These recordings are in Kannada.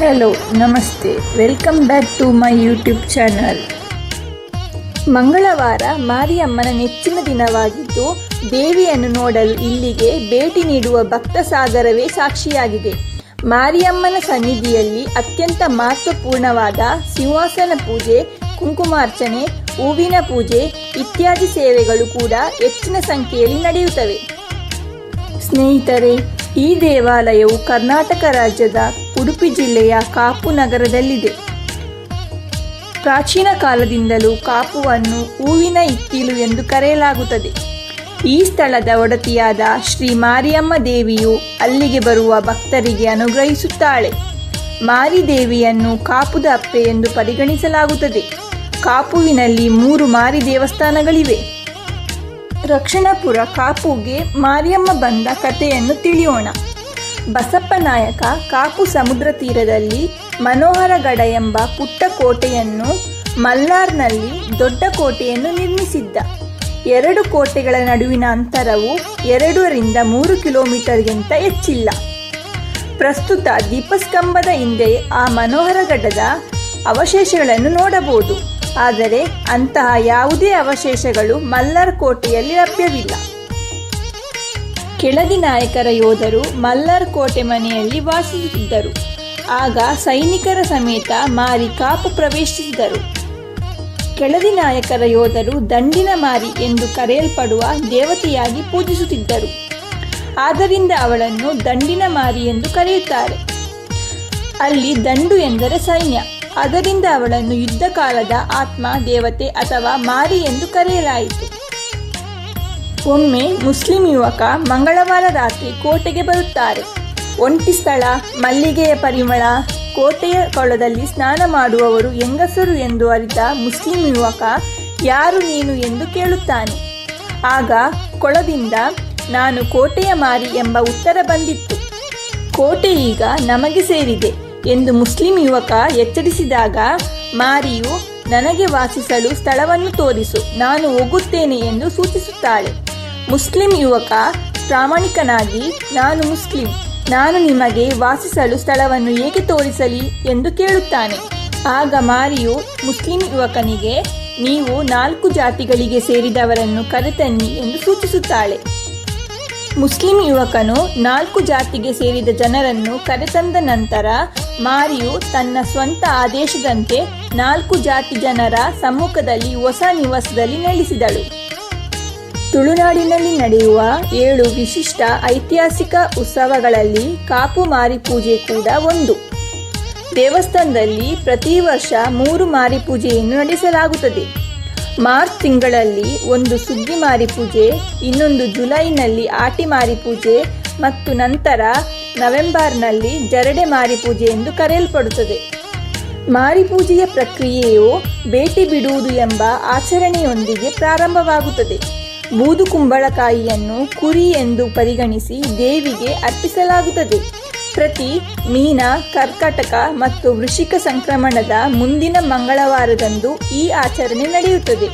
ಹಲೋ ನಮಸ್ತೆ welcome back to my YouTube channel ಮಂಗಳವಾರ ಮಾರಿಯಮ್ಮನ ನೆಚ್ಚಿನ ದಿನವಾಗಿದ್ದು ದೇವಿಯನ್ನು ನೋಡಲು ಇಲ್ಲಿಗೆ ಭೇಟಿ ನೀಡುವ ಭಕ್ತ ಸಾಗರವೇ ಸಾಕ್ಷಿಯಾಗಿದೆ. ಮಾರಿಯಮ್ಮನ ಸನ್ನಿಧಿಯಲ್ಲಿ ಅತ್ಯಂತ ಮಹತ್ವಪೂರ್ಣವಾದ ಸಿಂಹಾಸನ ಪೂಜೆ ಕುಂಕುಮಾರ್ಚನೆ ಹೂವಿನ ಪೂಜೆ ಇತ್ಯಾದಿ ಸೇವೆಗಳು ಕೂಡ ಹೆಚ್ಚಿನ ಸಂಖ್ಯೆಯಲ್ಲಿ ನಡೆಯುತ್ತವೆ. ಸ್ನೇಹಿತರೆ ಈ ದೇವಾಲಯವು ಕರ್ನಾಟಕ ರಾಜ್ಯದ ಉಡುಪಿ ಜಿಲ್ಲೆಯ ಕಾಪು ನಗರದಲ್ಲಿದೆ. ಪ್ರಾಚೀನ ಕಾಲದಿಂದಲೂ ಕಾಪುವನ್ನು ಹೂವಿನ ಇತ್ತಿಲು ಎಂದು ಕರೆಯಲಾಗುತ್ತದೆ. ಈ ಸ್ಥಳದ ಒಡತಿಯಾದ ಶ್ರೀ ಮಾರಿಯಮ್ಮ ದೇವಿಯು ಅಲ್ಲಿಗೆ ಬರುವ ಭಕ್ತರಿಗೆ ಅನುಗ್ರಹಿಸುತ್ತಾಳೆ. ಮಾರಿದೇವಿಯನ್ನು ಕಾಪುದ ಅಪ್ಪೆ ಎಂದು ಪರಿಗಣಿಸಲಾಗುತ್ತದೆ. ಕಾಪುವಿನಲ್ಲಿ ಮೂರು ಮಾರಿ ದೇವಸ್ಥಾನಗಳಿವೆ. ರಕ್ಷಣಾಪುರ ಕಾಪುಗೆ ಮಾರಿಯಮ್ಮ ಬಂದ ಕಥೆಯನ್ನು ತಿಳಿಯೋಣ. ಬಸಪ್ಪ ನಾಯಕ ಕಾಪು ಸಮುದ್ರ ತೀರದಲ್ಲಿ ಮನೋಹರಗಡ ಎಂಬ ಪುಟ್ಟ ಕೋಟೆಯನ್ನು ಮಲ್ಲಾರ್ನಲ್ಲಿ ದೊಡ್ಡ ಕೋಟೆಯನ್ನು ನಿರ್ಮಿಸಿದ್ದ. ಎರಡು ಕೋಟೆಗಳ ನಡುವಿನ ಅಂತರವು ಎರಡರಿಂದ ಮೂರು ಕಿಲೋಮೀಟರ್ಗಿಂತ ಹೆಚ್ಚಿಲ್ಲ. ಪ್ರಸ್ತುತ ದೀಪಸ್ತಂಭದ ಹಿಂದೆ ಆ ಮನೋಹರಗಡದ ಅವಶೇಷಗಳನ್ನು ನೋಡಬಹುದು. ಆದರೆ ಅಂತಹ ಯಾವುದೇ ಅವಶೇಷಗಳು ಮಲ್ಲರ್ ಕೋಟೆಯಲ್ಲಿ ಲಭ್ಯವಿಲ್ಲ. ಕೆಳದಿ ನಾಯಕರ ಯೋಧರು ಮಲ್ಲರ್ ಕೋಟೆ ಮನೆಯಲ್ಲಿ ವಾಸಿಸುತ್ತಿದ್ದರು. ಆಗ ಸೈನಿಕರ ಸಮೇತ ಮಾರಿ ಕಾಪು ಪ್ರವೇಶಿಸಿದರು. ಕೆಳದಿ ನಾಯಕರ ಯೋಧರು ದಂಡಿನ ಮಾರಿ ಎಂದು ಕರೆಯಲ್ಪಡುವ ದೇವತೆಯಾಗಿ ಪೂಜಿಸುತ್ತಿದ್ದರು. ಆದ್ದರಿಂದ ಅವಳನ್ನು ದಂಡಿನ ಮಾರಿ ಎಂದು ಕರೆಯುತ್ತಾರೆ. ಅಲ್ಲಿ ದಂಡು ಎಂದರೆ ಸೈನ್ಯ. ಅದರಿಂದ ಅವಳನ್ನು ಯುದ್ಧ ಕಾಲದ ಆತ್ಮ, ದೇವತೆ ಅಥವಾ ಮಾರಿ ಎಂದು ಕರೆಯಲಾಯಿತು. ಒಮ್ಮೆ ಮುಸ್ಲಿಂ ಯುವಕ ಮಂಗಳವಾರ ರಾತ್ರಿ ಕೋಟೆಗೆ ಬರುತ್ತಾರೆ. ಒಂಟಿ ಸ್ಥಳ, ಮಲ್ಲಿಗೆಯ ಪರಿಮಳ, ಕೋಟೆಯ ಕೊಳದಲ್ಲಿ ಸ್ನಾನ ಮಾಡುವವರು ಹೆಂಗಸರು ಎಂದು ಅರಿತ ಮುಸ್ಲಿಂ ಯುವಕ, ಯಾರು ನೀನು ಎಂದು ಕೇಳುತ್ತಾನೆ. ಆಗ ಕೊಳದಿಂದ ನಾನು ಕೋಟೆಯ ಮಾರಿ ಎಂಬ ಉತ್ತರ ಬಂದಿತ್ತು. ಕೋಟೆ ಈಗ ನಮಗೆ ಸೇರಿದೆ. ಎಂದು ಮುಸ್ಲಿಂ ಯುವಕ ಎಚ್ಚರಿಸಿದಾಗ, ಮಾರಿಯು, ನನಗೆ ವಾಸಿಸಲು ಸ್ಥಳವನ್ನು ತೋರಿಸು, ನಾನು ಹೋಗುತ್ತೇನೆ ಎಂದು ಸೂಚಿಸುತ್ತಾಳೆ. ಮುಸ್ಲಿಂ ಯುವಕ ಪ್ರಾಮಾಣಿಕನಾಗಿ, ನಾನು ಮುಸ್ಲಿಂ, ನಾನು ನಿಮಗೆ ವಾಸಿಸಲು ಸ್ಥಳವನ್ನು ಏಕೆ ತೋರಿಸಲಿ? ಎಂದು ಕೇಳುತ್ತಾನೆ. ಆಗ ಮಾರಿಯು ಮುಸ್ಲಿಂ ಯುವಕನಿಗೆ, ನೀವು ನಾಲ್ಕು ಜಾತಿಗಳಿಗೆ ಸೇರಿದವರನ್ನು ಕರೆತನ್ನಿ ಎಂದು ಸೂಚಿಸುತ್ತಾಳೆ. ಮುಸ್ಲಿಂ ಯುವಕನು ನಾಲ್ಕು ಜಾತಿಗೆ ಸೇರಿದ ಜನರನ್ನು ಕರೆತಂದ ನಂತರ ಮಾರಿಯು ತನ್ನ ಸ್ವಂತ ಆದೇಶದಂತೆ ನಾಲ್ಕು ಜಾತಿ ಜನರ ಸಮ್ಮುಖದಲ್ಲಿ ಹೊಸ ನಿವಾಸದಲ್ಲಿ ನೆಲೆಸಿದಳು. ತುಳುನಾಡಿನಲ್ಲಿ ನಡೆಯುವ ಏಳು ವಿಶಿಷ್ಟ ಐತಿಹಾಸಿಕ ಉತ್ಸವಗಳಲ್ಲಿ ಕಾಪು ಮಾರಿ ಪೂಜೆ ಕೂಡ ಒಂದು. ದೇವಸ್ಥಾನದಲ್ಲಿ ಪ್ರತಿ ವರ್ಷ ಮೂರು ಮಾರಿ ಪೂಜೆಯನ್ನು ನಡೆಸಲಾಗುತ್ತದೆ. ಮಾರ್ಚ್ ತಿಂಗಳಲ್ಲಿ ಒಂದು ಸುಗ್ಗಿ ಮಾರಿ ಪೂಜೆ, ಇನ್ನೊಂದು ಜುಲೈನಲ್ಲಿ ಆಟಿ ಮಾರಿ ಪೂಜೆ ಮತ್ತು ನಂತರ ನವೆಂಬರ್ನಲ್ಲಿ ಜರಡೆ ಮಾರಿ ಪೂಜೆ ಎಂದು ಕರೆಯಲ್ಪಡುತ್ತದೆ. ಮಾರಿ ಪೂಜೆಯ ಪ್ರಕ್ರಿಯೆಯು ಭೇಟಿ ಬಿಡುವುದು ಎಂಬ ಆಚರಣೆಯೊಂದಿಗೆ ಪ್ರಾರಂಭವಾಗುತ್ತದೆ. ಬೂದು ಕುಂಬಳಕಾಯಿಯನ್ನು ಕುರಿ ಎಂದು ಪರಿಗಣಿಸಿ ದೇವಿಗೆ ಅರ್ಪಿಸಲಾಗುತ್ತದೆ. ಪ್ರತಿ ಮೀನ, ಕರ್ಕಟಕ ಮತ್ತು ವೃಷಿಕ ಸಂಕ್ರಮಣದ ಮುಂದಿನ ಮಂಗಳವಾರದಂದು ಈ ಆಚರಣೆ ನಡೆಯುತ್ತದೆ.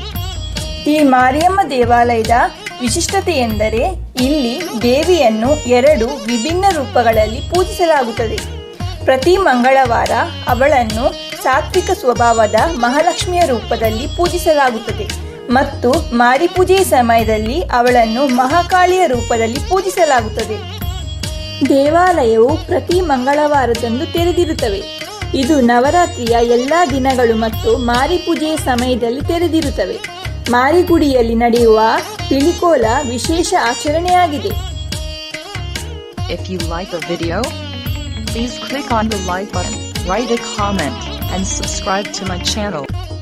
ಈ ಮಾರಿಯಮ್ಮ ದೇವಾಲಯದ ವಿಶಿಷ್ಟತೆ ಎಂದರೆ ಇಲ್ಲಿ ದೇವಿಯನ್ನು ಎರಡು ವಿಭಿನ್ನ ರೂಪಗಳಲ್ಲಿ ಪೂಜಿಸಲಾಗುತ್ತದೆ. ಪ್ರತಿ ಮಂಗಳವಾರ ಅವಳನ್ನು ಸಾತ್ವಿಕ ಸ್ವಭಾವದ ಮಹಾಲಕ್ಷ್ಮಿಯ ರೂಪದಲ್ಲಿ ಪೂಜಿಸಲಾಗುತ್ತದೆ ಮತ್ತು ಮಾರಿ ಪೂಜೆಯ ಸಮಯದಲ್ಲಿ ಅವಳನ್ನು ಮಹಾಕಾಳಿಯ ರೂಪದಲ್ಲಿ ಪೂಜಿಸಲಾಗುತ್ತದೆ. ದೇವಾಲಯವು ಪ್ರತಿ ಮಂಗಳವಾರದಂದು ತೆರೆದಿರುತ್ತವೆ. ಇದು ನವರಾತ್ರಿಯ ಎಲ್ಲ ದಿನಗಳು ಮತ್ತು ಮಾರಿ ಪೂಜೆಯ ಸಮಯದಲ್ಲಿ ತೆರೆದಿರುತ್ತವೆ. ಮಾರಿಗುಡಿಯಲ್ಲಿ ನಡೆಯುವ ಪಿಲಿಕೋಲ ವಿಶೇಷ ಆಚರಣೆಯಾಗಿದೆ. If you like the video, please click on the like button, write a comment, and subscribe to my channel.